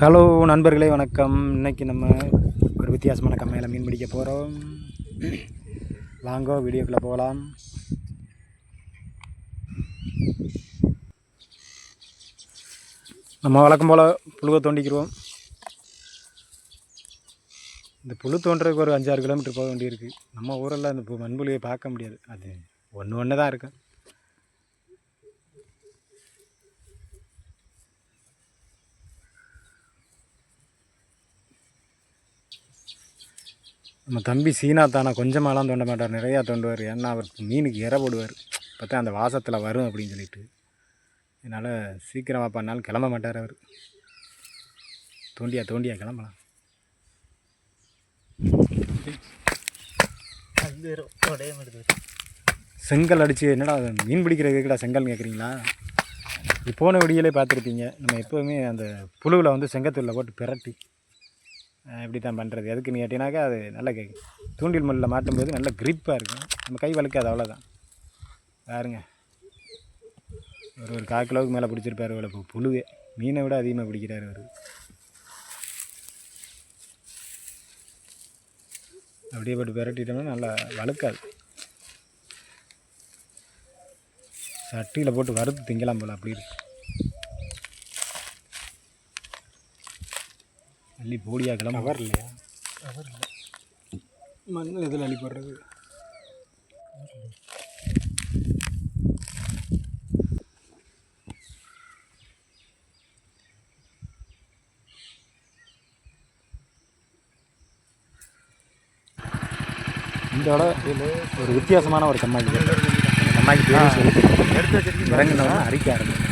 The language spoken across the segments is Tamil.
ஹலோ நண்பர்களே வணக்கம். இன்னைக்கு நம்ம ஒரு வித்தியாசமான கம்மையில் மீன் பிடிக்க போகிறோம் வாங்கோ வீடியோக்குள்ளே போகலாம் நம்ம வழக்கம் போல் புழுவை தோண்டிக்கிடுவோம் இந்த புழு தோண்டுறதுக்கு ஒரு அஞ்சாறு கிலோமீட்டர் போக வேண்டியிருக்கு. நம்ம ஊரெல்லாம் இந்த பு- மண்புழுவை பார்க்க முடியாது. அது ஒன்று ஒன்று தான் இருக்கும். நம்ம தம்பி சீனா தானே? கொஞ்சமாலாம் தோண்ட மாட்டார். நிறையா தோண்டுவார். ஏன்னா அவர் மீனுக்கு இற போடுவார். பார்த்தா அந்த வாசத்தில் வரும் அப்படின்னு சொல்லிட்டு. என்னால் சீக்கிரமாக பண்ணாலும் கிளம்ப மாட்டார் அவர். தோண்டியா தோண்டியா கிளம்பலாம். செங்கல் அடித்து என்னடா மீன் மீன் பிடிக்கிறதுக்குடா செங்கல் கேட்குறீங்களா இது போன விடியலே பார்த்துருப்பீங்க. நம்ம எப்போவுமே அந்த புழுவில் வந்து செங்கத்தூரில் போட்டு பிரட்டி இப்படி தான் பண்ணுறது எதுக்குன்னு கேட்டிங்கனாக்கா அது நல்லா கே தூண்டில் முள்ளில் மாட்டும்போது நல்ல கிரிப்பாக இருக்கும். நம்ம கை வளர்க்காது அவ்வளோதான் பாருங்க. ஒரு ஒரு கால் கிலோவுக்கு மேலே பிடிச்சிருப்பாரு இவ்வளோ புழுவே. மீனை விட அதிகமாக பிடிக்கிறாரு அவர். அப்படியே போட்டு பிரட்டிட்டோம்னா நல்லா வழுக்காது. சட்டியில் போட்டு வறுத்து திங்கலாம் போல் அப்படி இருக்கு. அள்ளி போடியா கிளம்ப கவர் இல்லையா கவர் இல்லை மண் எதில் அள்ளி போடுறது? இதோட ஒரு வித்தியாசமான ஒரு கம்மாய்க்கு. அந்த கம்மாய்க்கு பேர் சொல்லி எடுத்து வச்சிருக்கீங்க இறங்கினவங்க அரிக்க ஆரம்பிச்சு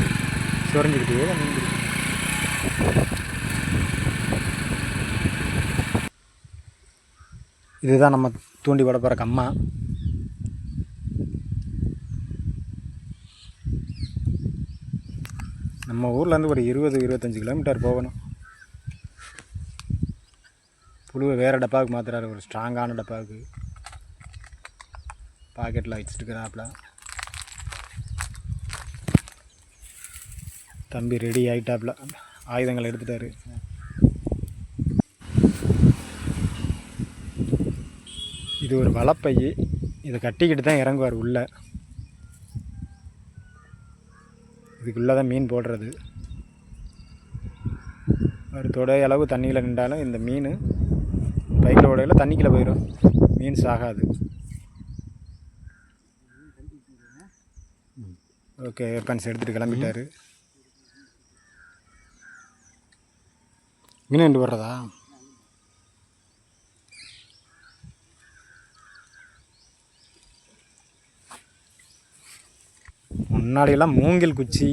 சுரஞ்சிக்கிட்டே தான் மீன் இதுதான் நம்ம தூண்டி போட போகிற கம்மா. நம்ம ஊர்லேருந்து ஒரு இருபது இருபத்தஞ்சி கிலோமீட்டர் போகணும். புழுவை வேறு டப்பாவுக்கு மாற்றுறாரு ஒரு ஸ்ட்ராங்கான டப்பாவுக்கு. பாக்கெட்டில் வச்சுட்டு இருக்கிறாப்புல தம்பி ரெடி ஆகிட்டாப்புல ஆயுதங்கள் எடுத்துட்டாரு. இது ஒரு வலப்பை இதை கட்டிக்கிட்டு தான் இறங்குவார் உள்ளே. இதுக்குள்ளே தான் மீன் போடுறது. ஒரு தொடை அளவு தண்ணியில் நின்றாலும் இந்த மீன் பைக்கில் உடையில தண்ணிக்குள்ளே போயிடும். மீன் சாகாது. ஓகே ஏர்பன்ஸ் எடுத்துகிட்டு கிளம்பிட்டாரு. மீன் நின்று வர்றதா முன்னாடியெல்லாம் மூங்கில் குச்சி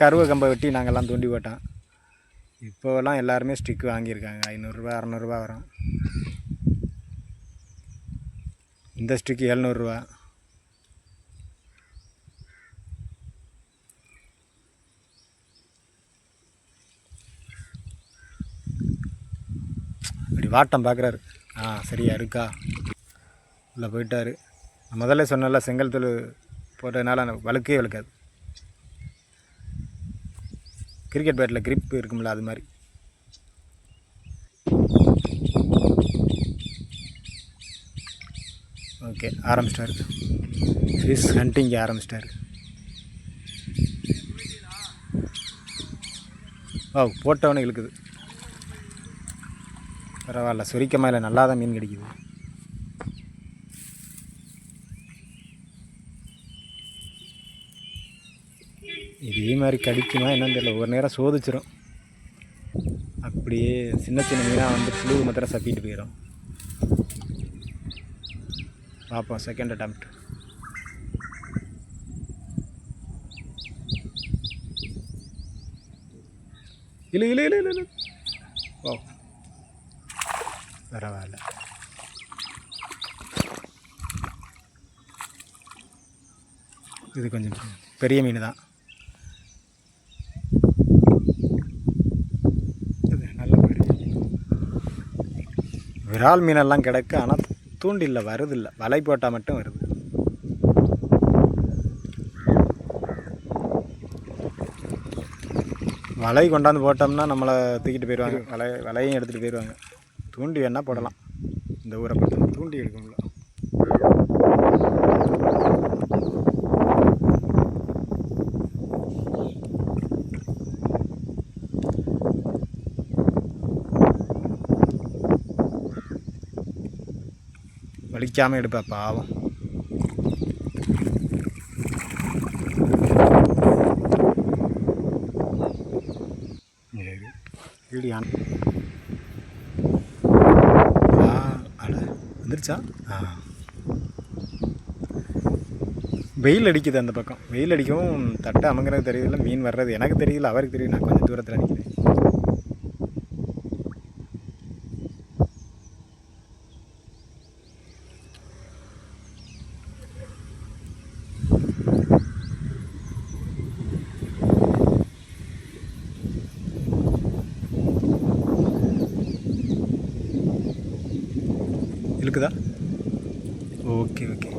கருவை கம்பை வெட்டி நாங்கள்லாம் தூண்டி போட்டோம். இப்போலாம் எல்லாருமே ஸ்டிக் வாங்கியிருக்காங்க. ஐநூறுரூவா அறநூறுபா வரும். இந்த ஸ்டிக்கு எழுநூறுவா இப்படி வாட்டம் பார்க்குறாரு. ஆ சரியா இருக்கா? உள்ளே போயிட்டாரு. நான் முதல்ல சொன்னல செங்கல் தொழில் போட்டதுனால அந்த வழுக்கே வழுக்காது. கிரிக்கெட் பேட்டில் கிரிப் இருக்கும்ல அது மாதிரி. ஓகே ஆரம்பிச்சிட்டாரு. ஃபிஷ் ஹண்டிங் ஆரம்பிச்சிட்டாரு. ஓ போட்டவனே இழுக்குது. பரவாயில்ல சொரிக்கமா இல்லை நல்லா தான் மீன் கிடைக்குது இதே மாதிரி கடிக்குமா என்னன்னு தெரியல. ஒரு நேரம் சோதிச்சிரும். அப்படியே சின்ன சின்ன மீனாக வந்து புழு மாத்திரம் சப்பிட்டு போயிடும் பார்ப்போம் செகண்ட் அட்டம்ப்ட் இல்லை இல்லை இல்லை இல்லை ஓ. பரவாயில்ல. இது கொஞ்சம் பெரிய மீன் தான் இது நல்ல பெரிய விரால் மீனெல்லாம் கிடக்கு ஆனால் தூண்டில்ல வருதில்லை. வலை போட்டால் மட்டும் வருது. வலை கொண்டாந்து போட்டோம்னா நம்மளை தூக்கிட்டு போயிடுவாங்க வலை வலையும் எடுத்துகிட்டு போயிடுவாங்க தூண்டி வேணால் போடலாம். இந்த ஊரை பொறுத்த தூண்டி எடுக்கணும்ல வலிக்காமல் எடுப்பேன் பாவம். வீடியான் ஆ. அட வந்துருச்சா? ஆ. வெயில் அடிக்குது அந்த பக்கம். வெயில் அடிக்கவும் தட்டை அமங்கிறது தெரியல மீன் வர்றது எனக்கு தெரியல அவருக்கு தெரியும் நான் கொஞ்சம் தூரத்தில் அடிக்கிறேன் இழுக்குதா ஓகே ஓகே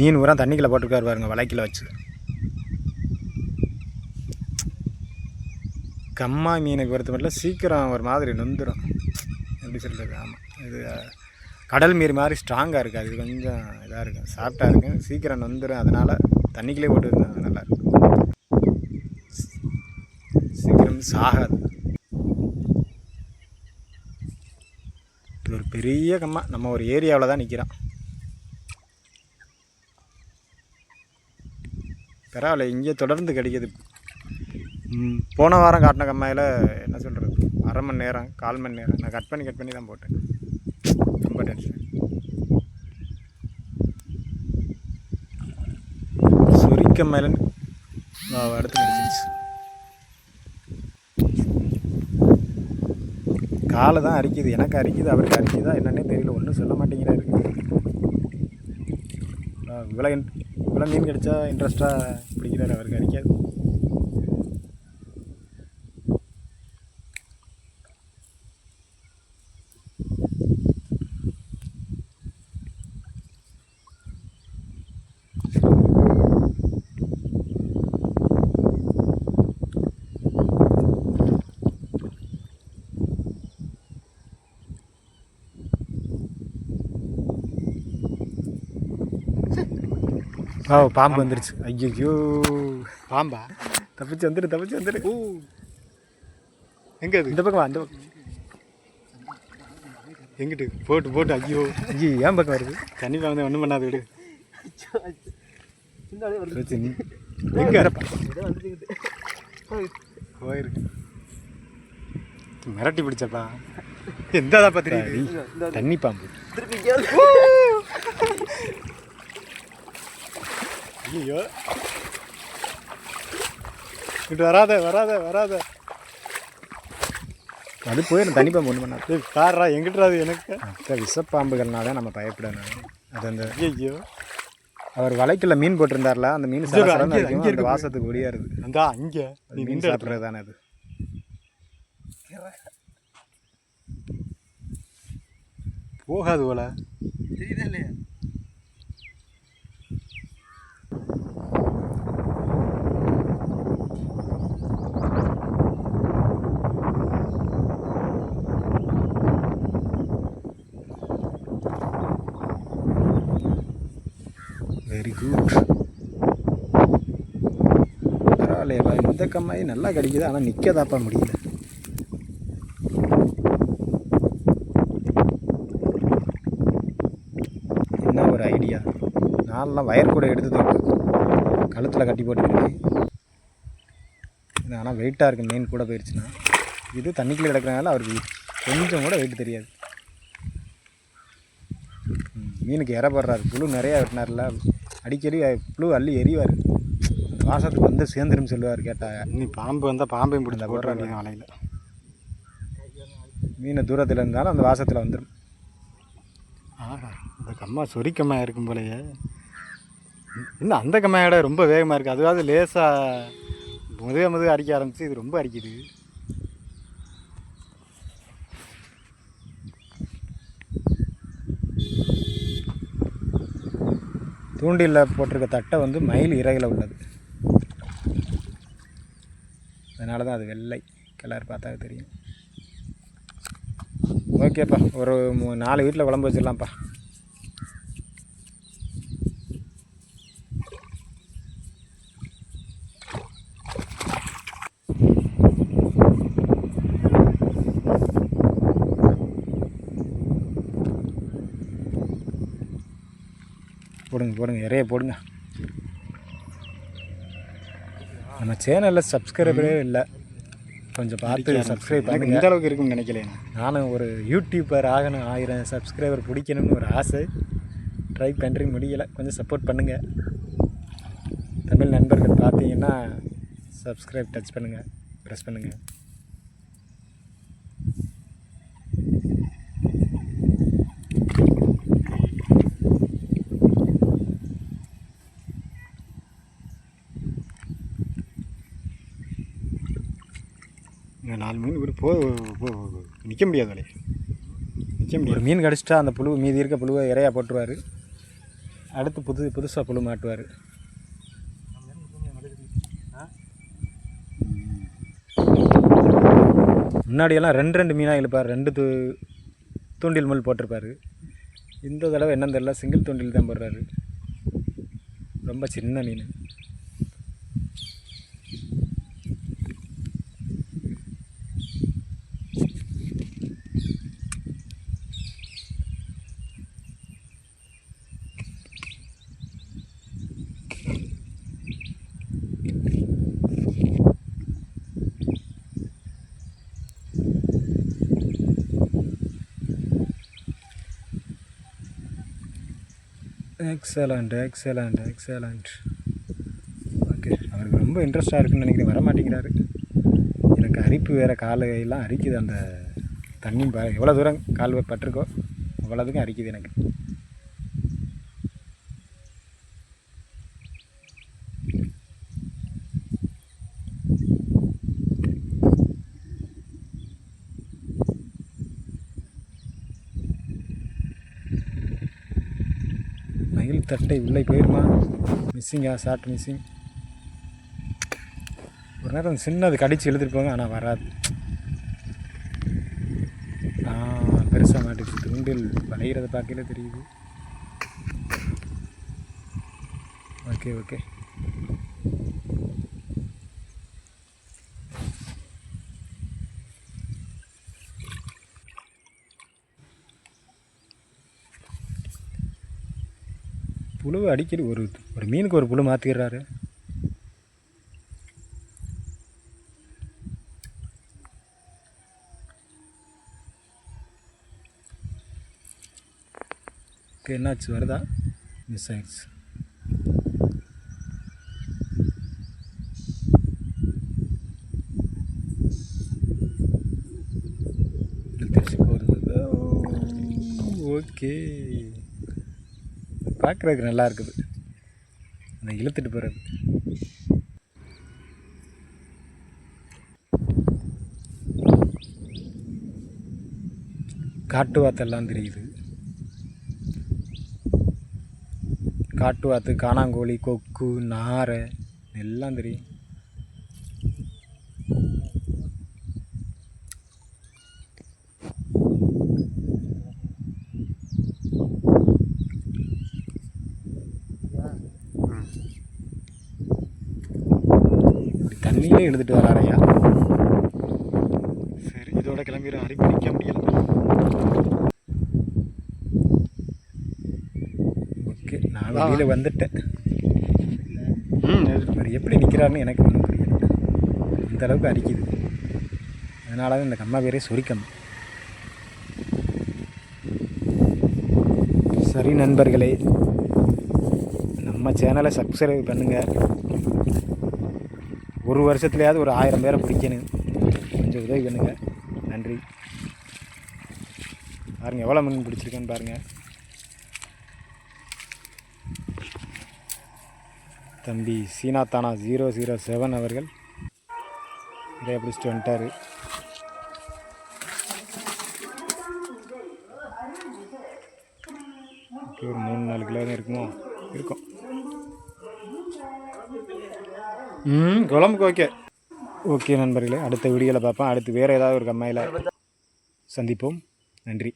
மீன் ஊரா தண்ணிக்குள்ள போட்டுருக்காரு பாருங்க வலைக்கில் வச்சு. கம்மா மீனுக்கு பொறுத்த மட்டும் சீக்கிரம் ஒரு மாதிரி நொந்துடும் எப்படி சொல்கிறது ஆமாம் இது கடல் மீன் மாதிரி ஸ்ட்ராங்காக இருக்காது. அது கொஞ்சம் இதாக இருக்கும். சாஃப்டாக இருக்கும். சீக்கிரம் நொந்துடும் அதனால் தண்ணிக்குள்ளே போட்டு நல்லா சீக்கிரம் சாகாது. இது ஒரு பெரிய கம்மா. நம்ம ஒரு ஏரியாவில் தான் நிற்கிறோம் பரவாயில்ல இங்கே தொடர்ந்து கிடைக்கிது. போன வாரம் காட்டின கம்மாயில் என்ன சொல்கிறது அரை மணி நேரம் கால் மணி நேரம். நான் கட் பண்ணி கட் பண்ணி தான் போட்டேன். ரொம்ப டென்ஷன் சொரிக்க மேலன். அடுத்து கிடச்சிருச்சு காலை தான் அரிக்குது. எனக்கு அரிக்குது அவருக்கு அரிக்குதா என்னன்னே தெரியல. ஒன்றும் சொல்ல மாட்டேங்கிறாரு. இவ்வளோ இன்- மீன் கிடைச்சா இன்ட்ரெஸ்ட்டாக பிடிக்கிறார் அவருக்கு அரிக்காது ஓ பாம்பு. வந்துருச்சு. ஐயோ பாம்பா? தப்பிச்சு வந்துடு தப்பிச்சு வந்துடு ஓ எங்க அது இந்த பக்கம் வா அந்த பக்கம். எங்கிட்டு? போட்டு போட்டு ஐயோ. ஐயோ ஏன் பக்கம் வருது? தண்ணி வந்து ஒன்றும் பண்ணாது விடு. எங்க? இருப்பா. போயிருக்கு. மிரட்டி பிடிச்சப்பா. எந்த தெரியுது தண்ணி பாம்பு. ஐயோ இங்கிட்டு வராத வராத வராத. அது போயிடும் தண்ணி பாம்பு ஒன்று பண்ணாது ஏய் பாடுறா எங்கிட்டு அது எனக்கு? மற்ற விஷப்பாம்புகள்னா தான் நம்ம பயப்படணும் அது அந்த ஐயோ அவர் வலைக்குள்ள மீன் போட்டிருந்தார்ல அந்த மீன் அடிக்கும், அங்கே அந்த இருக்கு. வாசத்துக்கு அந்த அங்கே மீன் சாப்பிட்றது தானே அது? போகாது போல. தெரியுதா இல்லையா? வெரி குட் பரவாயில்லையப்பா இந்த கம்மாயி நல்லா கிடைக்குது ஆனால் நிற்கதாப்பா முடியல என்ன ஒரு ஐடியா நான்லாம் வயர் கூட எடுத்து தொட்டு கழுத்தில் கட்டி போட்டுக்கிறேன் இது ஆனால் வெயிட்டாக இருக்குது மீன் கூட போயிடுச்சுன்னா இது தண்ணிக்குள்ளே கிடக்கிறனால அவருக்கு கொஞ்சம் கூட வெயிட் தெரியாது. மீனுக்கு இற போடுறாரு. புழு நிறையா வெட்டினார்ல. அடிக்கடி புழு அள்ளி அந்த வாசத்துக்கு வந்து சேர்ந்துரும் சொல்லுவார் கேட்டால் நீ பாம்பு வந்தால் பாம்பையும் பிடிச்ச அந்த போடுற போடுற வேண்டியது வலையில். மீனை தூரத்தில் இருந்தாலும் அந்த வாசத்தில் வந்துடும் ஆஹா இந்த கம்மா சொரிக்கம்மா இருக்கும் போலயே. இன்னும் அந்த கம்மையாட ரொம்ப வேகமாக இருக்குது அதுவாது லேசாக முதுக முதுக அரிக்க ஆரம்பித்து இது ரொம்ப அடிக்குது தூண்டிலில் போட்டிருக்க தட்டை வந்து மயில் இறகில் உள்ளது. அதனால தான் அது வெள்ளை கலர் பார்த்தா தெரியும். ஓகேப்பா ஒரு நாலு வீட்டில் குழம்பு வச்சிடலாம்ப்பா. போடுங்க போடுங்க இறைய போடுங்க. நம்ம சேனலில் சப்ஸ்கிரைபரே இல்லை. கொஞ்சம் பார்த்து சப்ஸ்கிரைப் பண்ணுங்க. இந்த அளவுக்கு இருக்கும்னு நினைக்கல நானும் ஒரு யூடியூபர் ஆகணும் ஆயிரம் சப்ஸ்கிரைபர் பிடிக்கணும்னு ஒரு ஆசை. ட்ரை பண்ணுறேன் முடியலை. கொஞ்சம் சப்போர்ட் பண்ணுங்கள் தமிழ் நண்பர்கள் பார்த்தீங்கன்னா சப்ஸ்கிரைப் டச் பண்ணுங்கள் ப்ரெஸ் பண்ணுங்கள் இந்த நாலு மீன் இப்படி போ நிற்க முடியாது வலையே நிற்க முடியாது. மீன் கடிச்சிட்டா அந்த புழு மீதி இருக்க புழுவை இறையா போட்டுருவார். அடுத்து புது புதுசாக புழு மாட்டுவார். முன்னாடியெல்லாம் ரெண்டு ரெண்டு மீனாக இழுப்பார். ரெண்டு தூ தூண்டில் முள் போட்டிருப்பாரு. இந்த தடவை என்னன்னு தெரியல சிங்கிள் தூண்டில் தான் போடுறாரு. ரொம்ப சின்ன மீன். எக்ஸலண்ட் எக்ஸலண்ட் எக்ஸலண்ட் ஓகே அவருக்கு ரொம்ப இன்ட்ரெஸ்டாக இருக்குன்னு நினைக்கிறேன். வர மாட்டேங்கிறாரு எனக்கு அரிப்பு வேறு காலையெல்லாம் அரிக்குது. அந்த தண்ணி ப எவ்வளோ தூரம் கால் பட்டிருக்கோ அவ்வளோதுக்கும் அரிக்குது எனக்கு மயில் தட்டை உள்ளே போயிருமா? மிஸ்ஸிங்கா ஷார்ட் மிஸ்ஸிங் ஒரு நேரம் சின்னது கடித்து எழுதிருப்பாங்க ஆனால் வராது. நான் பெருசாக மாட்டுக்கு துண்டில் வளைகிறத பார்க்கல தெரியுது. ஓகே ஓகே புழு அடிக்கடி ஒரு ஒரு மீனுக்கு ஒரு புழு மாற்றிக்கிறாரு ஓகே என்னாச்சு? வருதா? மிஸ் ஆயிடுச்சு இழுத்துருச்சு போகுது ஓகே. பார்க்குறதுக்கு நல்லா இருக்குது. அதை இழுத்துட்டு போகிறது காட்டு வாத்தெல்லாம் தெரியுது. காட்டு வாத்து காணாங்கோழி கொக்கு நாரை எல்லாம் தெரியும். தண்ணியிலே எடுத்துகிட்டு வராரையா சரி இதோட கிளம்பிடும் அரிப்பு நிற்க முடியல. ஓகே நான் வெளியில் வந்துட்டேன். அவர் எப்படி நிற்கிறாருன்னு எனக்கு ஒன்றும் புரியல. இந்த அளவுக்கு அடிக்குது. அதனால தான் இந்த கம்மா பேரே சொரிக்கம் சரி நண்பர்களே நம்ம சேனலை சப்ஸ்கிரைப் பண்ணுங்கள் ஒரு வருஷத்துலையாவது ஒரு ஆயிரம் பேரை பிடிக்கணும். கொஞ்சம் உதவி பண்ணுங்கள் நன்றி. பாருங்கள் எவ்வளோ மீன் பிடிச்சிருக்கேன்னு பாருங்கள் தம்பி சீனா தானா ஜீரோ ஜீரோ செவன் அவர்கள். நிறைய பிடிச்சிட்டு வந்துட்டார் ஒரு மூணு நாலு கிலோ தான் இருக்குமோ? இருக்கும். ம் குழம்புக்கு ஓகே ஓகே நண்பர்களே அடுத்த வீடியோவில் பார்ப்போம். அடுத்து வேறு ஏதாவது ஒரு கம்மையில் சந்திப்போம். நன்றி.